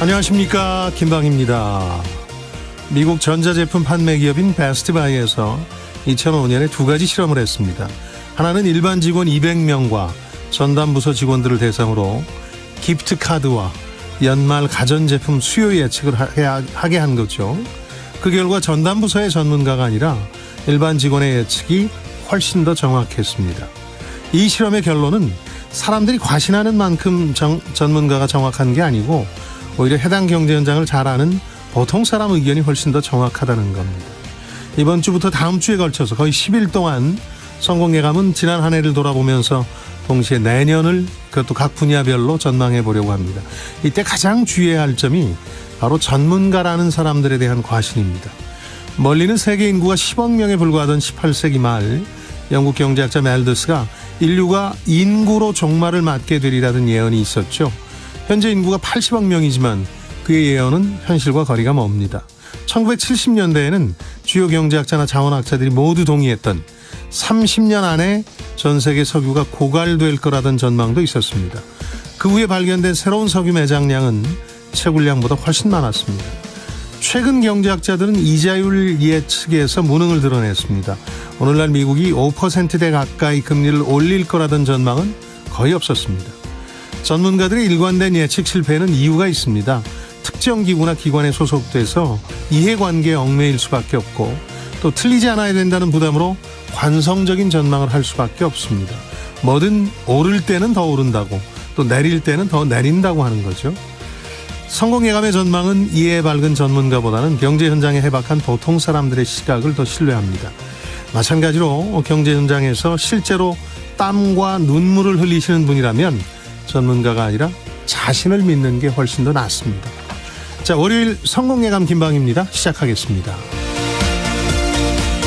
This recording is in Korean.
안녕하십니까 김방입니다. 미국 전자제품 판매 기업인 베스트바이에서 2005년에 두 가지 실험을 했습니다. 하나는 일반 직원 200명과 전담 부서 직원들을 대상으로 기프트 카드와 연말 가전제품 수요 예측을 하- 하게 한 거죠. 그 결과 전담 부서의 전문가가 아니라 일반 직원의 예측이 훨씬 더 정확했습니다. 이 실험의 결론은 사람들이 과신하는 만큼 정- 전문가가 정확한 게 아니고 오히려 해당 경제 현장을 잘 아는 보통 사람 의견이 훨씬 더 정확하다는 겁니다. 이번 주부터 다음 주에 걸쳐서 거의 10일 동안 성공 예감은 지난 한 해를 돌아보면서 동시에 내년을 그것도 각 분야별로 전망해 보려고 합니다. 이때 가장 주의해야 할 점이 바로 전문가라는 사람들에 대한 과신입니다. 멀리는 세계 인구가 10억 명에 불과하던 18세기 말 영국 경제학자 멜더스가 인류가 인구로 종말을 맞게 되리라는 예언이 있었죠. 현재 인구가 80억 명이지만 그의 예언은 현실과 거리가 멉니다. 1970년대에는 주요 경제학자나 자원학자들이 모두 동의했던 30년 안에 전 세계 석유가 고갈될 거라던 전망도 있었습니다. 그 후에 발견된 새로운 석유 매장량은 채굴량보다 훨씬 많았습니다. 최근 경제학자들은 이자율 예측에서 무능을 드러냈습니다. 오늘날 미국이 5%대 가까이 금리를 올릴 거라던 전망은 거의 없었습니다. 전문가들의 일관된 예측 실패에는 이유가 있습니다. 특정 기구나 기관에 소속돼서 이해관계에 얽매일 수밖에 없고 또 틀리지 않아야 된다는 부담으로 관성적인 전망을 할 수밖에 없습니다. 뭐든 오를 때는 더 오른다고 또 내릴 때는 더 내린다고 하는 거죠. 성공 예감의 전망은 이해 밝은 전문가보다는 경제 현장에 해박한 보통 사람들의 시각을 더 신뢰합니다. 마찬가지로 경제 현장에서 실제로 땀과 눈물을 흘리시는 분이라면 전문가가 아니라 자신을 믿는 게 훨씬 더 낫습니다. 자, 월요일 성공 예감 김방입니다. 시작하겠습니다.